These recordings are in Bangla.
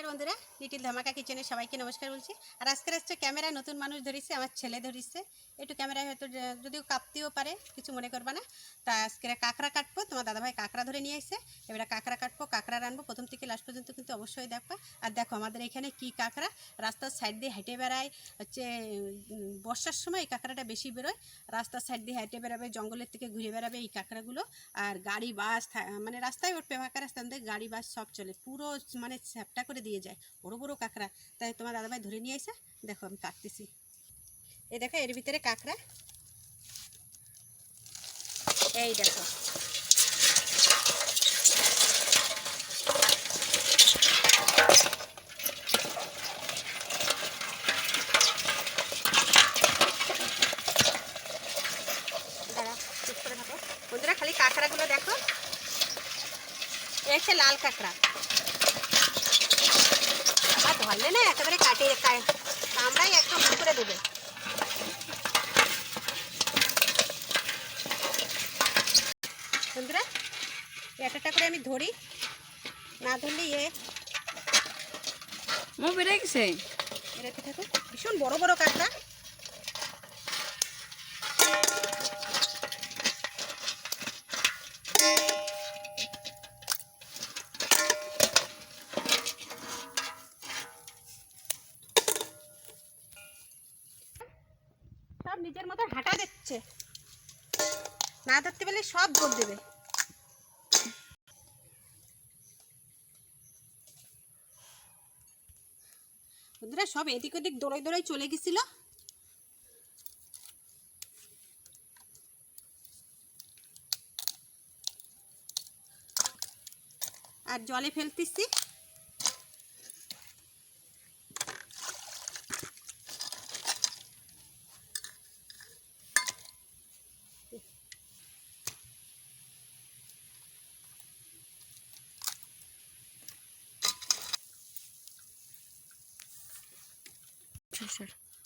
নমস্কার বন্ধুরা লিটিল ধামাকা কিচেনে সবাইকে নমস্কার বলছি। আর আজকের আসছে ক্যামেরা নতুন মানুষ ধরিছে, আমার ছেলে ধরিছে। একটু ক্যামেরায় হয়তো যদিও কাঁপতেও পারে, কিছু মনে করবা না। তা আজকে কাঁকড়া কাটবো, তোমার দাদাভাই কাঁকড়া ধরে নিয়ে এসে এবারে কাঁকড়া কাটবো, কাঁকড়া রানবো, প্রথম থেকে লাস্ট পর্যন্ত কিন্তু অবশ্যই দেখবা। আর দেখো আমাদের এখানে কি কাঁকড়া, রাস্তার সাইড দিয়ে হেঁটে বেড়ায়, হচ্ছে বর্ষার সময় এই কাঁকড়াটা বেশি বেরোয়। রাস্তার সাইড দিয়ে হেঁটে বেড়াবে, জঙ্গলের থেকে ঘুরে বেড়াবে এই কাঁকড়াগুলো। আর গাড়ি, বাস মানে রাস্তায় উঠবে, ফাঁকা মধ্যে গাড়ি, বাস সব চলে। পুরো মানে স্যাপটা করে যায়। বড় বড় কাঁকড়া। তাই তোমার দাদাভাই ধরে নিয়ে এসে দেখো আমি কাটতেছি। এই দেখো, এর ভিতরে কাঁকড়া। এই দেখো। বন্ধুরা, খালি কাঁকড়াগুলো দেখো। এই লাল কাঁকড়া। ধরলে না একেবারে কাটে কা- কামড়াই একদম করে দেবে। বন্ধুরা একটা করে আমি ধরি। না ধরলে ইয়ে মো বেড়ে গেছে। থাকো ভীষণ বড় বড় কাঁকড়া নিজের মতো হাঁটা দিচ্ছে না ধরতে পারলে সব বল দেবে। বন্ধুরা, সব এদিক ওদিক দৌড়াই দৌড়াই চলে গেছিল। আর জলে ফেলতেছি।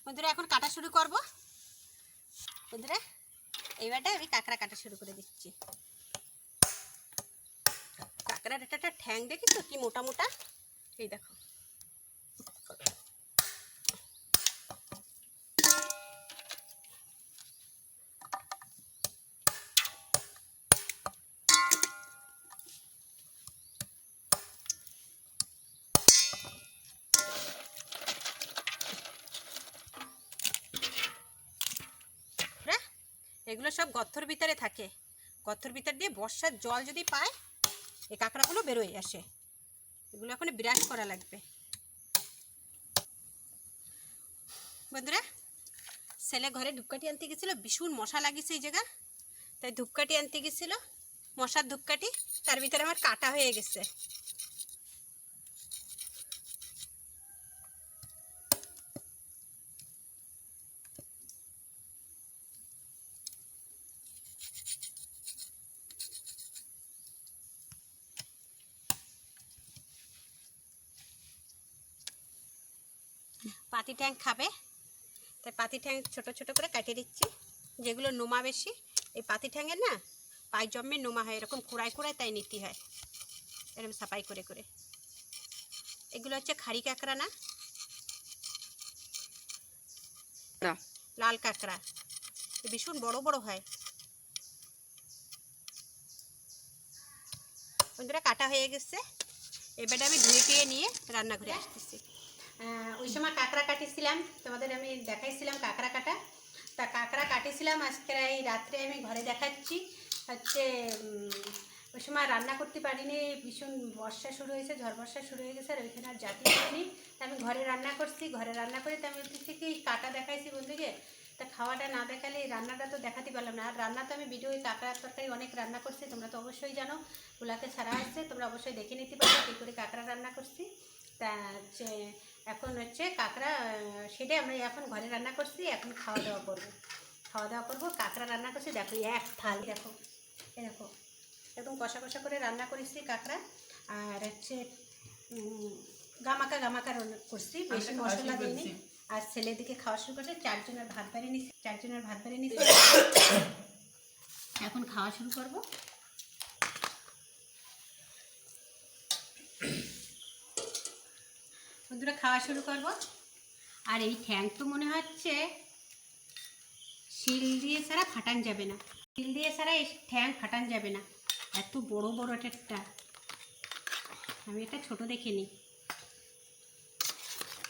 বন্ধুরা, এখন কাটা শুরু করব। বন্ধুরা, এইবারটা আমি কাঁকড়া কাটা শুরু করে দিচ্ছি। কাঁকড়ার একটা ঠ্যাং দেখি তো কি মোটা মোটা? এই দেখো। এগুলো সব গর্তর ভিতরে থাকে। গর্তর ভিতর দিয়ে বর্ষার জল যদি পায়, এই কাঁকড়াগুলো বেরোয় আসে। এগুলো এখন বিরাট করা লাগবে। বন্ধুরা, ছেলে ঘরে ধূপকাঠি আনতে গেছিল, ভীষণ মশা লাগিয়েছে এই জায়গা। তাই ধূপকাঠি আনতে গেছিল, মশার ধূপকাঠি, তার ভিতরে আমার কাটা হয়ে গেছে। পাতি ট্যাং খাবে। তাই পাতি ঠ্যাং ছোট ছোট করে কাটিয়ে দিচ্ছি। যেগুলো নোমা বেশি এই পাতি ঠ্যাঙের না পাই জমে নোমা হয় এরকম কুড়ায় কুড়ায় তাই নিতে হয়। এরকম সাফাই করে করে। এগুলো হচ্ছে খাড়ি কাঁকড়া না? লাল কাঁকড়া। ভীষণ বড় বড় হয়। বন্ধুরা কাটা হয়ে গেছে। এবারে আমি ধুয়ে টুয়ে নিয়ে রান্নাঘরে আসতেছি। ওই সময় কাঁকড়া কাটিছিলাম। তোমাদের আমি দেখাইছিলাম কাঁকড়া কাটা তা কাঁকড়া কাটিছিলাম, আজকে এই রাত্রে আমি ঘরে দেখাচ্ছি। হচ্ছে ওই সময় রান্না করতে পারিনি, ভীষণ বর্ষা শুরু হয়েছে, ঝড় বর্ষা শুরু হয়ে গেছে, আর ওইখানে আর জাতি হয়নি। তা আমি ঘরে রান্না করছি, ঘরে রান্না করে তা আমি বলতেছি কি কাটা দেখাইছি বন্ধুকে। তা খাওয়াটা না দেখালে এই রান্নাটা তো দেখাতে পারলাম না। আর রান্না তো আমি ভিডিও কাঁকড়ার তরকারি অনেক রান্না করছি, তোমরা তো অবশ্যই জানো। ওগুলাকে ছাড়া আসছে তোমরা অবশ্যই দেখে নিতে পারো, কী করে কাঁকড়া রান্না করছি। তা হচ্ছে এখন হচ্ছে কাঁকড়া সেটাই আমরা এখন ঘরে রান্না করছি এখন খাওয়া দাওয়া করব। খাওয়া দাওয়া করব কাঁকড়া রান্না করছি দেখো এক থাল দেখো এ দেখো একদম কষা কষা করে রান্না করেছি কাঁকড়া। আর হচ্ছে গামাকা গামাকা রান্না করছি বেশি মশলা দিইনি। আর ছেলের দিকে খাওয়া শুরু করছে চারজনের ভাত বাড়ি নিছি চারজনের ভাত বাড়ি নিছি। এখন খাওয়া শুরু করব। বন্ধুরা, খাওয়া শুরু করব। আর এই ঠ্যাং তো মনে হচ্ছে শিল দিয়ে ছাড়া ফাটান যাবে না। শিল দিয়ে ছাড়া এই ঠ্যাং ফাটান যাবে না। এত বড় বড় একটা আমি এটা ছোট দেখে নিই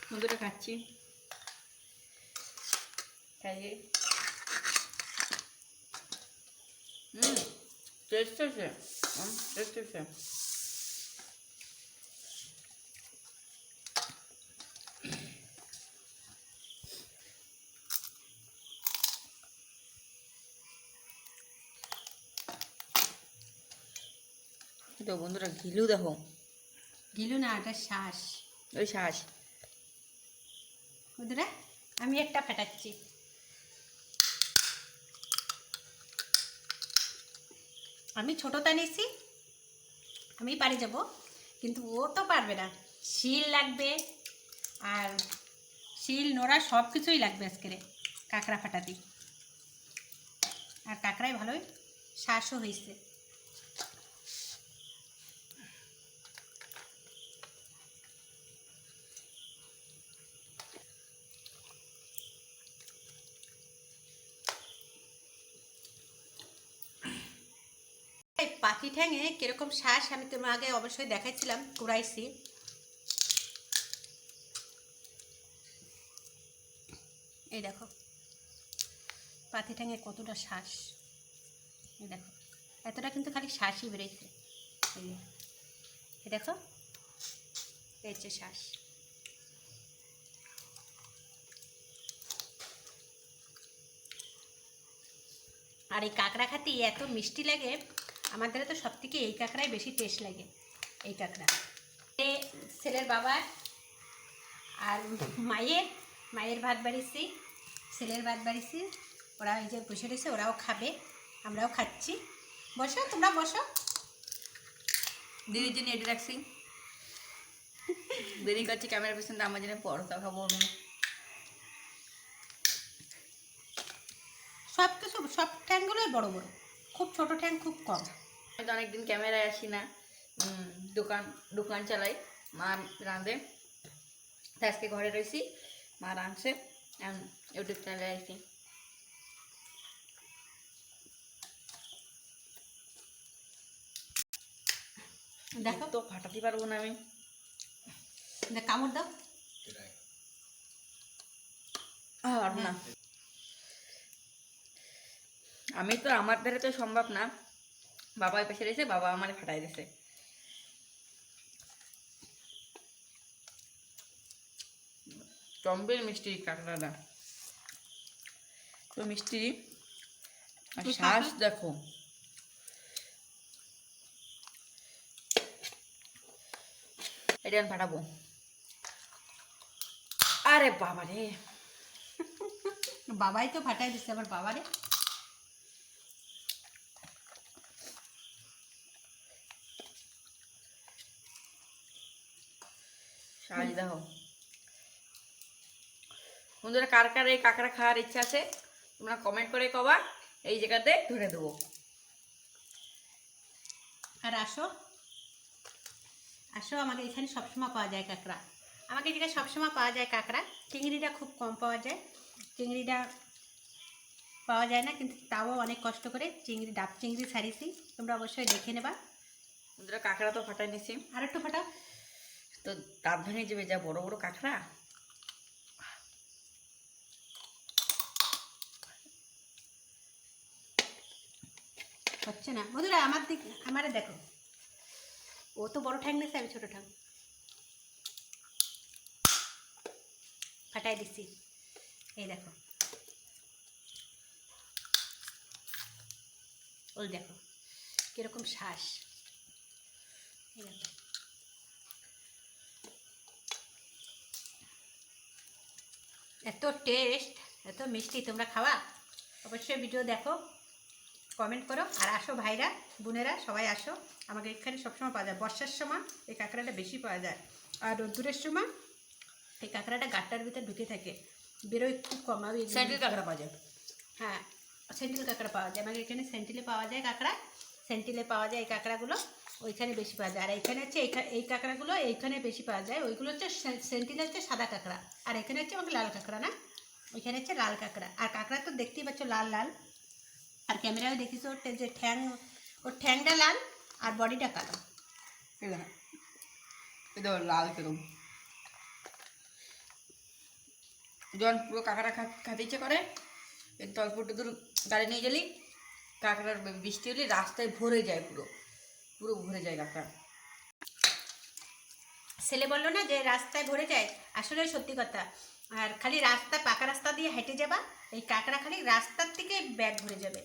বন্ধুরা, খাচ্ছি। খাইয়ে হুম টেস্ট আছে টেস্ট আছে তো বন্ধুরা ঘিলু দেখো। গিলু না এটা শ্বাস। ওই শ্বাস। বন্ধুরা আমি একটা ফাটাচ্ছি। আমি ছোটটা নিয়েছি আমি পারি যাব কিন্তু ও তো পারবে না। শিল লাগবে আর শিল নোড়া সব কিছুই লাগবে আজকের কাঁকড়া ফাটাতে। আর কাঁকড়াই ভালোই শ্বাসও হয়েছে এই পাখি ঠ্যাঙে কীরকম শ্বাস আমি তোমার আগে অবশ্যই দেখাইছিলাম, কুড়াইছি। এই দেখো পাখি ঠ্যাঙে কতটা শ্বাস। এই দেখো, এতটা কিন্তু খালি শ্বাসই বেরোইছে। এই দেখো, এই শ্বাস। আর এই কাঁকড়া খাতে এত মিষ্টি লাগে আমাদের তো সব থেকে এই কাঁকড়াই বেশি টেস্ট লাগে এই কাঁকড়া। ছেলের বাবা আর মায়ের মায়ের ভাত বাড়িছি ছেলের ভাত বাড়িছি ওরা এই যে বসে রয়েছে ওরাও খাবে আমরাও খাচ্ছি। বসো তোমরা বসো। দিদির জন্য এটি রাখছি। দিদি করছি ক্যামেরা পেছনে আমার জন্য পরোটা খাব আমি। সব কিছু সব ঠ্যাংগুলোই বড় বড় খুব ছোট ঠ্যাং খুব কম। আমি তো অনেকদিন ক্যামেরায় আসি না। দোকান দোকান চালাই। মা রাঁধে। তাই আজকে ঘরে রয়েছি মা রাঁধছে। ইউটিউব চ্যানেলে আসি। দেখো। তো ফাটাতে পারব না আমি। দেখ কামড় দাও। আর না। আমি তো আমার দ্বারা তো সম্ভব না। বাবা ওই পাশে রয়েছে বাবা আমার ফাটাই দিছে। টম্বের মিষ্টি কাঁকড়াটা। তো মিষ্টি আর শ্বাস দেখো। এটা আমি ফাটাবো। আরে বাবা রে বাবাই তো ফাটাই দিচ্ছে আবার বাবারে? সাজ দেখো। বন্ধুরা কার কার এই কাঁকড়া খাওয়ার ইচ্ছা আছে তোমরা কমেন্ট করে কবা এই জায়গাতে ধরে দেবো। আর আসো। আসো আমাদের এখানে সবসময় পাওয়া যায় কাঁকড়া। আমাকে এখানে সবসময় পাওয়া যায় কাঁকড়া। চিংড়িটা খুব কম পাওয়া যায়। চিংড়িটা পাওয়া যায় না কিন্তু তাও অনেক কষ্ট করে চিংড়ি ডাব চিংড়ি ছাড়িয়েছি। তোমরা অবশ্যই দেখে নেবা। বন্ধুরা কাঁকড়া তো ফাটাই নিছি। আর একটু ফাটাও। তো দাঁত ভেঙে যাবে যা বড় বড় কাঁকড়া? হচ্ছে না। বন্ধুরা, আমার দিক, আমারে দেখো। ও তো বড় ঠ্যাং নিয়েছে আমি ছোট ঠ্যাং। ফাটাই দিচ্ছি এই দেখো। ওই দেখো, কীরকম শ্বাস। এই দেখো। এত টেস্ট এত মিষ্টি তোমরা খাওয়া অবশ্যই ভিডিও দেখো কমেন্ট করো আর আসো ভাইরা বোনেরা সবাই আসো। আমাকে এখানে সবসময় পাওয়া যায়। বর্ষার সময় এই কাঁকড়াটা বেশি পাওয়া যায়। আর রোদ্দুরের সময় এই কাঁকড়াটা গাটটার ভিতরে ঢুকে থাকে। বেরোয় খুব কম আমি স্যান্ডেল কাঁকড়া পাওয়া যায়। হ্যাঁ সেন্টিল কাঁকড়া পাওয়া যায়। আমাদের এখানে সেন্টিলে পাওয়া যায় কাঁকড়া। সেন্টিলে পাওয়া যায় এই কাঁকড়াগুলো। ওইখানে বেশি পাওয়া যায়। আর এখানে হচ্ছে এই কাঁকড়াগুলো এইখানে বেশি পাওয়া যায়। ওইগুলো হচ্ছে সে- সেন্টিলে হচ্ছে সাদা কাঁকড়া। আর এখানে হচ্ছে আমাকে লাল কাঁকড়া না? ওইখানে হচ্ছে লাল কাঁকড়া। আর কাঁকড়া তো দেখতেই পাচ্ছ লাল লাল। আর ক্যামেরায় দেখিস ওর যে ঠ্যাং, ওর ঠ্যাংটা লাল আর বডিটা কালো। লাল কিরম। যখন পুরো কাঁকড়া খেতে ইচ্ছে করে একটু অল্প দূর গাড়ি নিয়ে গেলি, কাঁকড়ার বৃষ্টি হলে রাস্তায় ভরে যায় পুরো। পুরো ভরে যায় কাঁকড়া ছেলে বলল না যে রাস্তায় ভরে যায়? আসলে সত্যি কথা। আর খালি রাস্তা, পাকা রাস্তা দিয়ে হেঁটে যাবা, এই কাঁকড়া খালি রাস্তার থেকে ব্যাগ ভরে যাবে।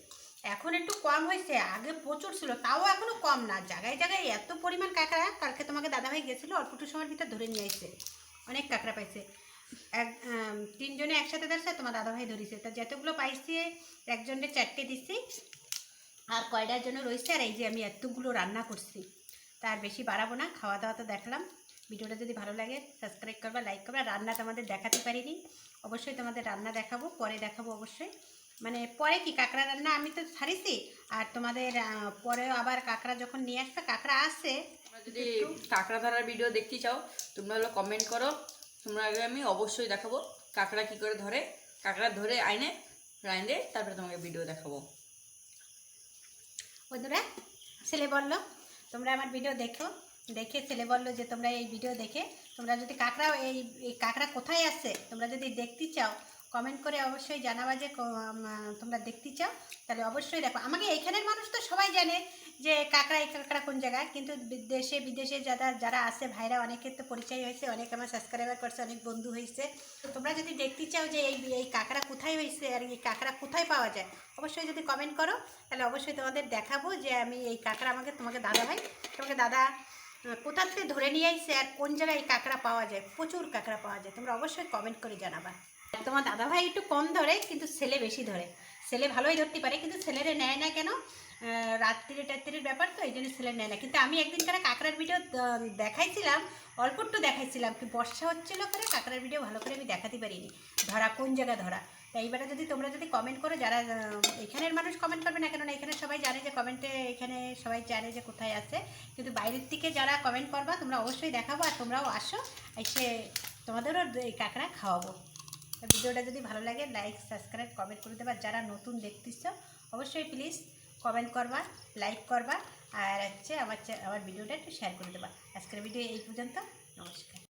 এখন একটু কম হয়েছে, আগে প্রচুর ছিল, তাও এখনও কম না। জায়গায় জায়গায় এত পরিমাণ কাঁকড়া কালকে তোমাকে দাদাভাই গেছিল, অল্প সময়ের ভিতর ধরে নিয়ে আসছে অনেক কাঁকড়া পাইছে। এক তিনজনে একসাথে ধরছে, তোমার দাদাভাই ধরেছে। তা যতগুলো পাইছে একজনকে চারটে দিচ্ছি আর কয়টার জন্য রয়েছে? আর এই যে আমি এতগুলো রান্না করছি তার বেশি বাড়াবো না। খাওয়া দাওয়া তো দেখলাম। ভিডিওটা যদি ভালো লাগে সাবস্ক্রাইব করবা লাইক করবা। রান্না তোমাদের দেখাতে পারিনি, অবশ্যই তোমাদের রান্না দেখাবো, পরে দেখাবো অবশ্যই। মানে পরে কি কাঁকড়া রান্না? আমি তো ছাড়িছি। আর তোমাদের পরে আবার কাঁকড়া যখন নিয়ে আসবে, কাঁকড়া আসে যদি কাঁকড়া ধরার ভিডিও দেখতে চাও, তোমরা হলো কমেন্ট করো। তোমরা আগে আমি অবশ্যই দেখাবো কাঁকড়া কী করে ধরে। কাঁকড়া ধরে আইনে রাইনে তারপরে তোমাকে ভিডিও দেখাবো। বন্ধুরা, ছেলে বলল, তোমরা আমার ভিডিও দেখো। দেখে ছেলে বলল যে, তোমরা এই ভিডিও দেখে, তোমরা যদি কাঁকড়া এই কাঁকড়া কোথায় আসছে তোমরা যদি দেখতে চাও কমেন্ট করে অবশ্যই জানাবা যে তোমরা দেখতে চাও। তাহলে অবশ্যই দেখো। আমাকে এইখানের মানুষ তো সবাই জানে যে কাঁকড়া এই কাঁকড়া কোন জায়গায়। কিন্তু দেশে বিদেশে যারা যারা আছে ভাইরা অনেকের তো পরিচয় হয়েছে অনেক আমার সাবস্ক্রাইবার করছে অনেক বন্ধু হয়েছে। তোমরা যদি দেখতে চাও যে এই এই কাঁকড়া কোথায় হয়েছে আর এই কাঁকড়া কোথায় পাওয়া যায় অবশ্যই যদি কমেন্ট করো তাহলে অবশ্যই তোমাদের দেখাবো যে আমি এই কাঁকড়া আমাকে তোমাকে দাদা ভাই তোমাকে দাদা আহ, কোথা থেকে ধরে নিয়ে আইছে আর কোন জায়গায় এই কাঁকড়া পাওয়া যায় প্রচুর কাঁকড়া পাওয়া যায়। তোমরা অবশ্যই কমেন্ট করে জানাবা। তোমার দাদা ভাই একটু কম ধরে কিন্তু ছেলে বেশি ধরে। ছেলে ভালোই ধরতে পারে কিন্তু ছেলেরে নেয় না কেন? আহ, রাত্রিরে টাত্রির ব্যাপার তো এই জন্য ছেলে নেয় না। কিন্তু আমি একদিন করে কাঁকড়ার ভিডিও দেখাইছিলাম অল্প একটু দেখাইছিলাম কি বর্ষা হচ্ছিল করে কাঁকড়ার ভিডিও ভালো করে আমি দেখাতে পারিনি। ধরা কোন জায়গায় ধরা? তাই এবারে যদি তোমরা যদি কমেন্ট করো যারা এখানের মানুষ কমেন্ট করবে না কেননা এখানে সবাই জানে যে কমেন্টে এখানে সবাই জানে যে কোথায় আছে। কিন্তু বাইরের থেকে যারা কমেন্ট করবা তোমরা অবশ্যই দেখাবো আর তোমরাও আসো এসে তোমাদেরও এই কাঁকড়া খাওয়াবো। ভিডিওটা যদি ভালো লাগে লাইক সাবস্ক্রাইব কমেন্ট করে দেবা। যারা নতুন দেখতেছ, অবশ্যই প্লিজ কমেন্ট করবা লাইক করবা, আর হচ্ছে আমার আমার ভিডিওটা একটু শেয়ার করে দেবা। আজকের ভিডিও এই পর্যন্ত, নমস্কার।